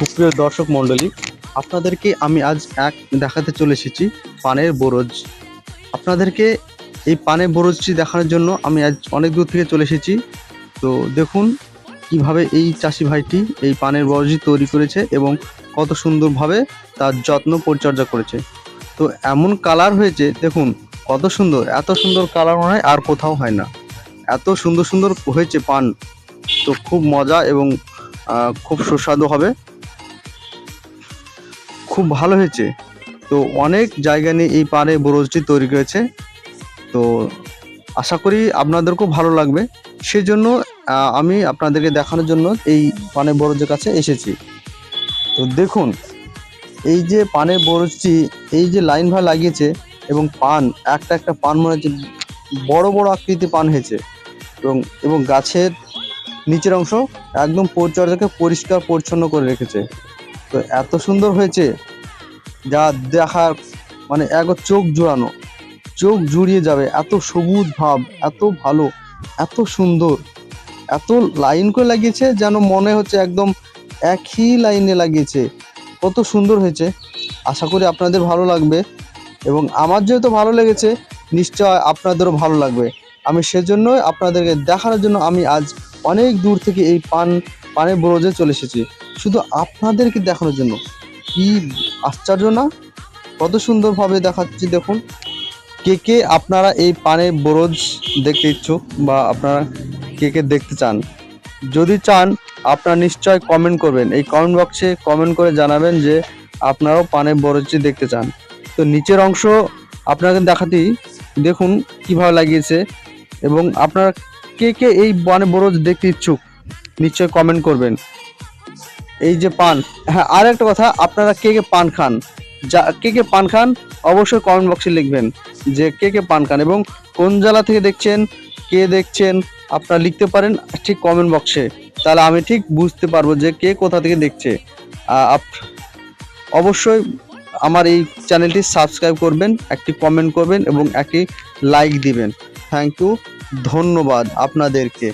সুপ্রিয় দর্শক মণ্ডলী, আপনাদেরকে আমি আজ এক দেখাতে চলে এসেছি পানের বরজ। আপনাদেরকে এই পানের বরজটি দেখানোর জন্য আমি আজ অনেক দূর থেকে চলে এসেছি। তো দেখুন কীভাবে এই চাষি ভাইটি এই পানের বরজটি তৈরি করেছে এবং কত সুন্দরভাবে তার যত্ন পরিচর্যা করেছে। তো এমন কালার হয়েছে, দেখুন কত সুন্দর, এত সুন্দর কালার মনে হয় আর কোথাও হয় না। এত সুন্দর সুন্দর হয়েছে পান। তো খুব মজা এবং খুব সুস্বাদু হবে। খুব ভালো হয়েছে। তো অনেক জায়গা নিয়ে এই পানে বরজটি তৈরি করেছে। তো আশা করি আপনাদেরকেও ভালো লাগবে। সেজন্য আমি আপনাদেরকে দেখানোর জন্য এই পানের বরজের কাছে এসেছি। তো দেখুন, এই যে পানের বরজটি, এই যে লাইন ভাই লাগিয়েছে এবং পান, একটা একটা পান মনে হচ্ছে বড় বড় আকৃতি পান হয়েছে। এবং এবং গাছের নিচের অংশ একদম পরিচর্যাকে পরিষ্কার পরিচ্ছন্ন করে রেখেছে। তো এত সুন্দর হয়েছে যা দেখার মানে এক চোখ জোড়ানো, চোখ জুড়িয়ে যাবে, এত সবুজ ভাব, এত ভালো, এত সুন্দর, এত লাইন করে লাগিয়েছে যেন মনে হচ্ছে একদম একই লাইনে লাগিয়েছে, কত সুন্দর হয়েছে, আশা করি আপনাদের ভালো লাগবে এবং আমার যেহেতু ভালো লেগেছে, নিশ্চয় আপনাদেরও ভালো লাগবে, আমি সেজন্যই আপনাদেরকে দেখানোর জন্য আমি আজ অনেক দূর থেকে এই পান, পানের ব্রোজে চলে এসেছি। শুধু আপনাদেরকে দেখানোর জন্য। কি আশ্চর্য না? কত সুন্দরভাবে দেখাচ্ছি দেখুন। কে কে আপনারা এই পানের বরজ দেখতে ইচ্ছুক বা আপনারা কে কে দেখতে চান? যদি চান, আপনারা নিশ্চয় কমেন্ট করবেন। এই কমেন্ট বক্সে কমেন্ট করে জানাবেন যে আপনারাও পানের বরজটি দেখতে চান। তো নিচের অংশ আপনাকে দেখাতেই দেখুন কীভাবে লাগিয়েছে এবং আপনারা কে কে এই পানে বরজ দেখতে ইচ্ছুক, নিশ্চয় কমেন্ট করবেন। এই যে পান হ্যাঁ আর একটা কথা, আপনারা কে কে পান খান? যা, কে কে পান খান, অবশ্যই কমেন্ট বক্সে লিখবেন যে কে কে পান খান এবং কোন জেলা থেকে দেখছেন, কে দেখছেন, আপনারা লিখতে পারেন ঠিক কমেন্ট বক্সে তাহলে আমি ঠিক বুঝতে পারব যে কে কোথা থেকে দেখছে। আপ- অবশ্যই আমার এই চ্যানেলটি সাবস্ক্রাইব করবেন, একটি কমেন্ট করবেন এবং একটি লাইক দিবেন। থ্যাংক ইউ ধন্যবাদ আপনাদেরকে।